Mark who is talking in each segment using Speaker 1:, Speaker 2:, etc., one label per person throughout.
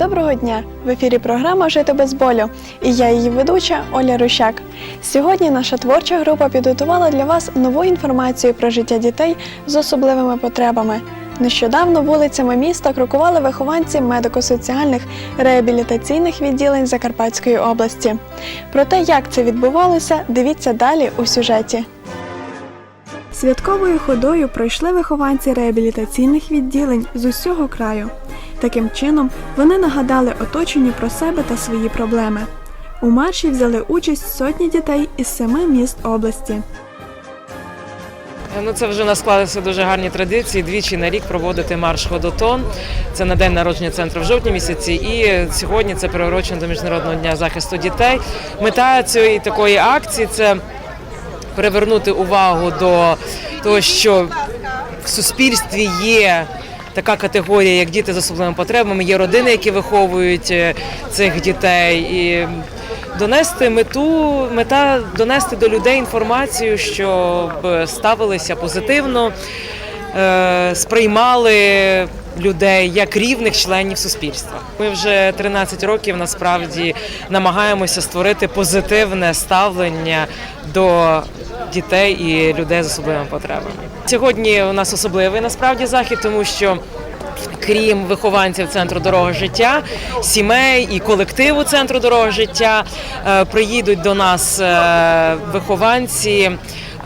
Speaker 1: Доброго дня! В ефірі програма Жити без болю і я її ведуча Оля Рущак. Сьогодні наша творча група підготувала для вас нову інформацію про життя дітей з особливими потребами. Нещодавно вулицями міста крокували вихованці медико-соціальних реабілітаційних відділень Закарпатської області. Про те, як це відбувалося, дивіться далі у сюжеті. Святковою ходою пройшли вихованці реабілітаційних відділень з усього краю. Таким чином, вони нагадали оточенню про себе та свої проблеми. У марші взяли участь сотні дітей із семи міст області.
Speaker 2: Ну, це вже нас склалися дуже гарні традиції. Двічі на рік проводити марш Ходотон. Це на день народження центру в жовтні місяці. І сьогодні це приурочено до міжнародного дня захисту дітей. Мета цієї такої акції це привернути увагу до того, що в суспільстві є. Така категорія, як діти з особливими потребами, є родини, які виховують е, цих дітей, і донести мету, мета донести до людей інформацію, щоб ставилися позитивно, е, сприймали людей як рівних членів суспільства. Ми вже 13 років насправді намагаємося створити позитивне ставлення до дітей і людей з особливими потребами. Сьогодні у нас особливий насправді захід, тому що. Крім вихованців центру дорога життя, сімей і колективу центру дорога життя е, приїдуть до нас е, вихованці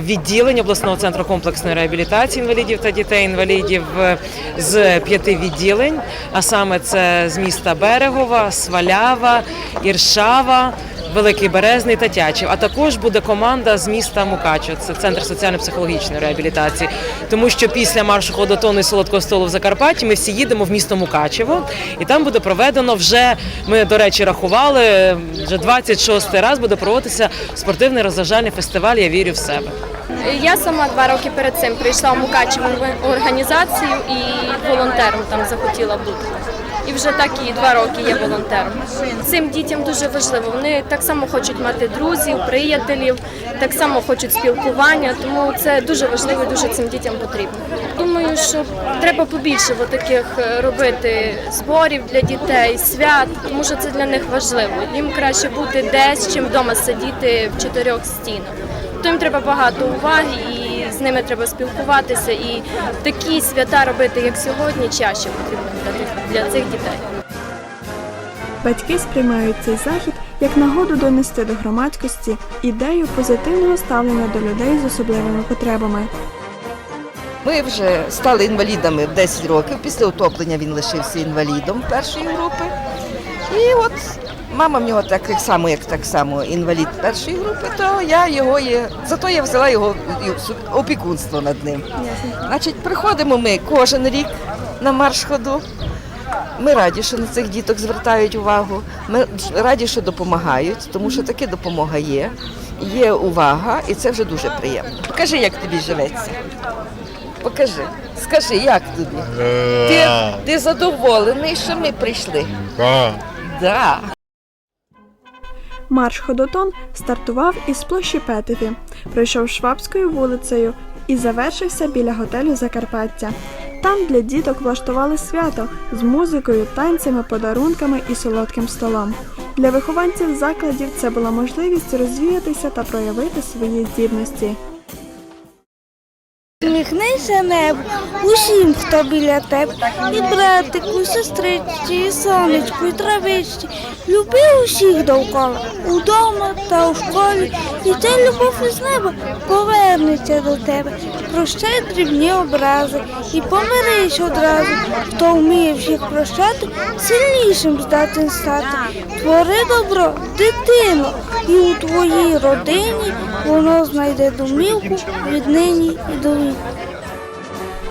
Speaker 2: відділень обласного центру комплексної реабілітації інвалідів та дітей-інвалідів е, з п'яти відділень, а саме це з міста Берегова, Свалява, Іршава. Великий Березний та Тячів. А також буде команда з міста Мукачево, це центр соціально-психологічної реабілітації. Тому що після маршу ходотону і солодкого столу в Закарпатті ми всі їдемо в місто Мукачево, і там буде проведено вже. Ми до речі рахували вже 26 раз буде проводитися спортивний розважальний фестиваль. Я вірю в себе.
Speaker 3: Я сама два роки перед цим прийшла в Мукачево в організацію і волонтером там захотіла бути. І вже так і два роки є волонтером. Цим дітям дуже важливо. Вони так само хочуть мати друзів, приятелів, так само хочуть спілкування, тому це дуже важливо і дуже цим дітям потрібно. Думаю, що треба побільше таких робити зборів для дітей, свят, тому що це для них важливо. Їм краще бути десь, чим вдома сидіти в чотирьох стінах. То їм треба багато уваги і з ними треба спілкуватися. І такі свята робити, як сьогодні, чаще потрібно для, для цих дітей.
Speaker 1: Батьки сприймають цей захід як нагоду донести до громадськості ідею позитивного ставлення до людей з особливими потребами.
Speaker 4: Ми вже стали інвалідами в 10 років. Після утоплення він лишився інвалідом першої групи. І от мама в нього так само, як так само інвалід першої групи, то я його є. Зато я взяла його опікунство над ним. Значить, приходимо ми кожен рік на марш ходу. Ми раді, що на цих діток звертають увагу. Ми раді, що допомагають, тому що таки допомога є. Є увага, і це вже дуже приємно. Покажи, як тобі живеться. Покажи, скажи, як тобі? Ти, ти задоволений, що ми прийшли?
Speaker 5: Так.
Speaker 4: Да.
Speaker 1: Марш Ходотон стартував із площі Петефі, пройшов Швабською вулицею і завершився біля готелю Закарпаття. Там для діток влаштували свято з музикою, танцями, подарунками і солодким столом. Для вихованців закладів це була можливість розвіятися та проявити свої здібності.
Speaker 6: Небо усім, хто біля тебе, і братику, і сестричці, і сонечку, і травичці. Люби усіх довкола, удома та у школі, і ця любов із неба повернеться до тебе. Прощай дрібні образи і помирись одразу. Хто вміє всіх прощати, сильнішим здатен стати. Твори добро, дитино, і у твоїй родині воно знайде домівку віднині і до.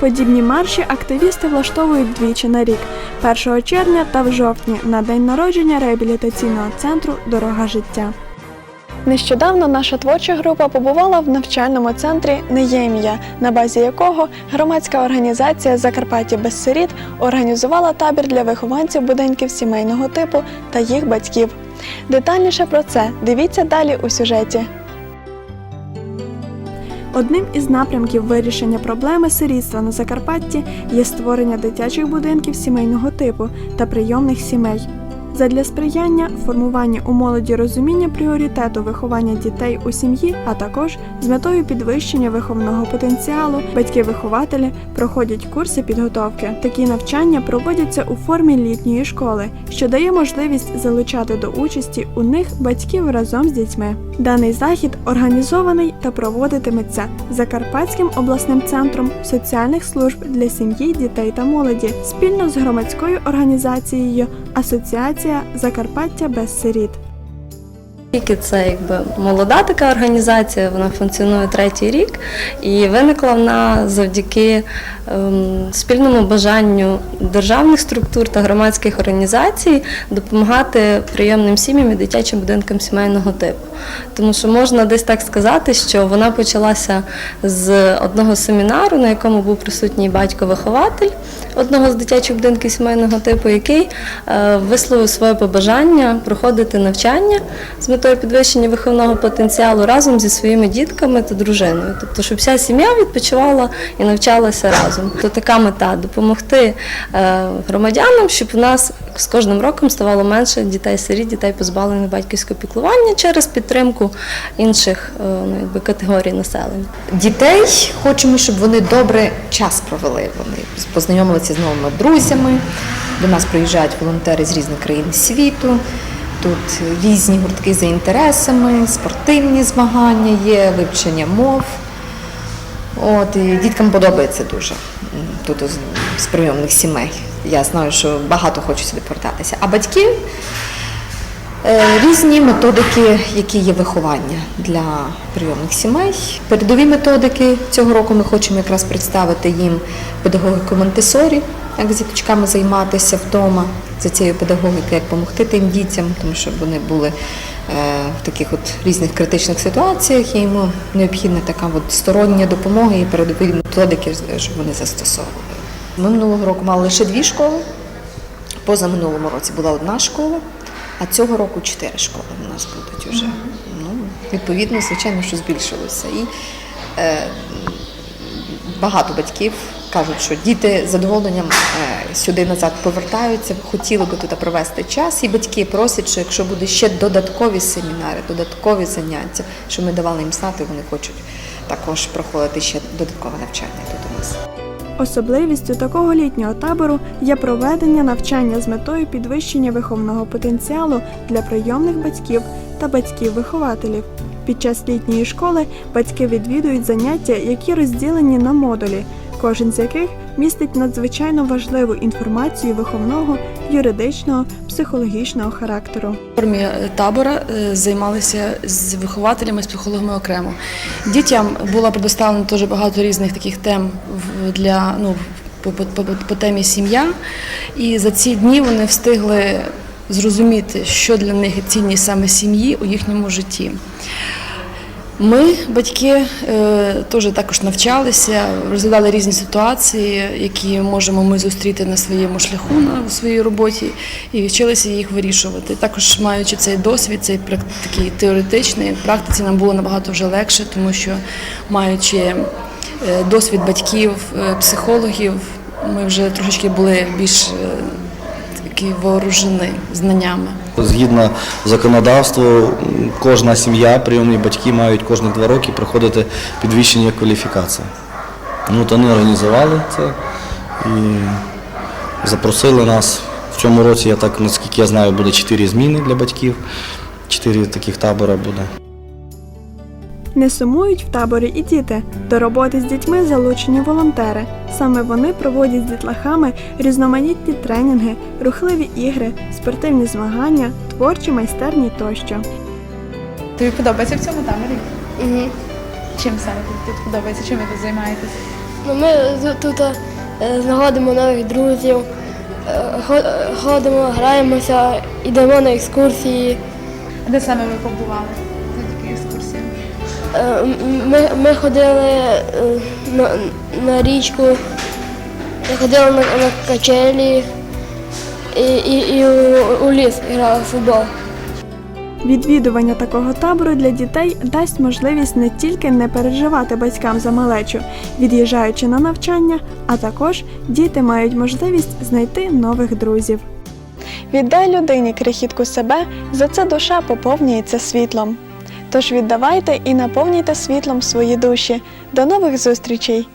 Speaker 1: Подібні марші активісти влаштовують двічі на рік 1 червня та в жовтні на день народження реабілітаційного центру Дорога життя. Нещодавно наша творча група побувала в навчальному центрі Неємія, на базі якого громадська організація Закарпаття без сиріт організувала табір для вихованців будинків сімейного типу та їх батьків. Детальніше про це дивіться далі у сюжеті. Одним із напрямків вирішення проблеми сирітства на Закарпатті є створення дитячих будинків сімейного типу та прийомних сімей. Задля сприяння формуванню у молоді розуміння пріоритету виховання дітей у сім'ї, а також з метою підвищення виховного потенціалу, батьки-вихователі проходять курси підготовки. Такі навчання проводяться у формі літньої школи, що дає можливість залучати до участі у них батьків разом з дітьми. Даний захід організований та проводитиметься Закарпатським обласним центром соціальних служб для сім'ї, дітей та молоді спільно з громадською організацією Асоціація Закарпаття без сиріт.
Speaker 5: Тільки це якби молода така організація, вона функціонує третій рік, і виникла вона завдяки ем, спільному бажанню державних структур та громадських організацій допомагати прийомним сім'ям і дитячим будинкам сімейного типу. Тому що можна десь так сказати, що вона почалася з одного семінару, на якому був присутній батько-вихователь одного з дитячих будинків сімейного типу, який е, висловив своє побажання проходити навчання з метою підвищення виховного потенціалу разом зі своїми дітками та дружиною. Тобто, щоб вся сім'я відпочивала і навчалася разом. То така мета допомогти е, громадянам, щоб у нас з кожним роком ставало менше дітей сиріт, дітей позбавлених батьківського піклування через підтримку інших е, ну, якби, категорій населення.
Speaker 7: дітей. Хочемо, щоб вони добре час провели. Вони познайомилися з новими друзями. До нас приїжджають волонтери з різних країн світу. Тут різні гуртки за інтересами, спортивні змагання є, вивчення мов. От, і діткам подобається дуже тут з- прийомних сімей. Я знаю, що багато хочуть сюди повертатися. А батьки Е, Різні методики, які є виховання для прийомних сімей. Передові методики цього року ми хочемо якраз представити їм педагогіку Монтесорі, як з діточками займатися вдома за цією педагогікою, як допомогти тим дітям, тому що вони були е, в таких от різних критичних ситуаціях, і йому необхідна така от стороння допомога і передові методики, щоб вони застосовували. Ми минулого року мали лише дві школи. Поза минулому році була одна школа, а цього року чотири школи у нас будуть вже. Ну, відповідно, звичайно, що збільшилося. І е, багато батьків кажуть, що діти з задоволенням е, сюди назад повертаються, хотіли би тут провести час. І батьки просять, що якщо буде ще додаткові семінари, додаткові заняття, що ми давали їм знати, вони хочуть також проходити ще додаткове навчання тут у нас.
Speaker 1: Особливістю такого літнього табору є проведення навчання з метою підвищення виховного потенціалу для прийомних батьків та батьків-вихователів. Під час літньої школи батьки відвідують заняття, які розділені на модулі, кожен з яких містить надзвичайно важливу інформацію виховного, юридичного, психологічного характеру.
Speaker 8: В формі е, табора е, займалися з вихователями, з психологами окремо. Дітям було предоставлено дуже багато різних таких тем для ну по, по, по темі сім'я. І за ці дні вони встигли зрозуміти, що для них цінність саме сім'ї у їхньому житті. Ми, батьки, е, теж також навчалися, розглядали різні ситуації, які можемо ми зустріти на своєму шляху на своїй роботі, і вчилися їх вирішувати. Також маючи цей досвід, цей такий теоретичний, в практиці нам було набагато вже легше, тому що маючи е, досвід батьків, е, психологів, ми вже трошечки були більш такі вооружені знаннями.
Speaker 9: Згідно законодавству, кожна сім'я, прийомні батьки мають кожні два роки проходити підвищення кваліфікації. Ну, от вони організували це і запросили нас. В цьому році, я так, наскільки я знаю, буде чотири зміни для батьків. Чотири таких табора буде.
Speaker 1: Не сумують в таборі і діти. До роботи з дітьми залучені волонтери. Саме вони проводять з дітлахами різноманітні тренінги, рухливі ігри, спортивні змагання, творчі майстерні тощо.
Speaker 10: Тобі подобається в цьому таборі?
Speaker 3: Угу.
Speaker 10: Чим саме тут подобається? Чим ви тут займаєтесь?
Speaker 3: Ну, ми тут е, знаходимо нових друзів, е, е, ходимо, граємося, йдемо на екскурсії.
Speaker 10: А де саме ви побували
Speaker 3: Ми, ми ходили е, на, на річку, ходили на, на качелі і, і, і у, у ліс грали в футбол.
Speaker 1: Відвідування такого табору для дітей дасть можливість не тільки не переживати батькам за малечу, від'їжджаючи на навчання, а також діти мають можливість знайти нових друзів. Віддай людині крихітку себе, за це душа поповнюється світлом. Тож віддавайте і наповнюйте світлом свої душі. До нових зустрічей!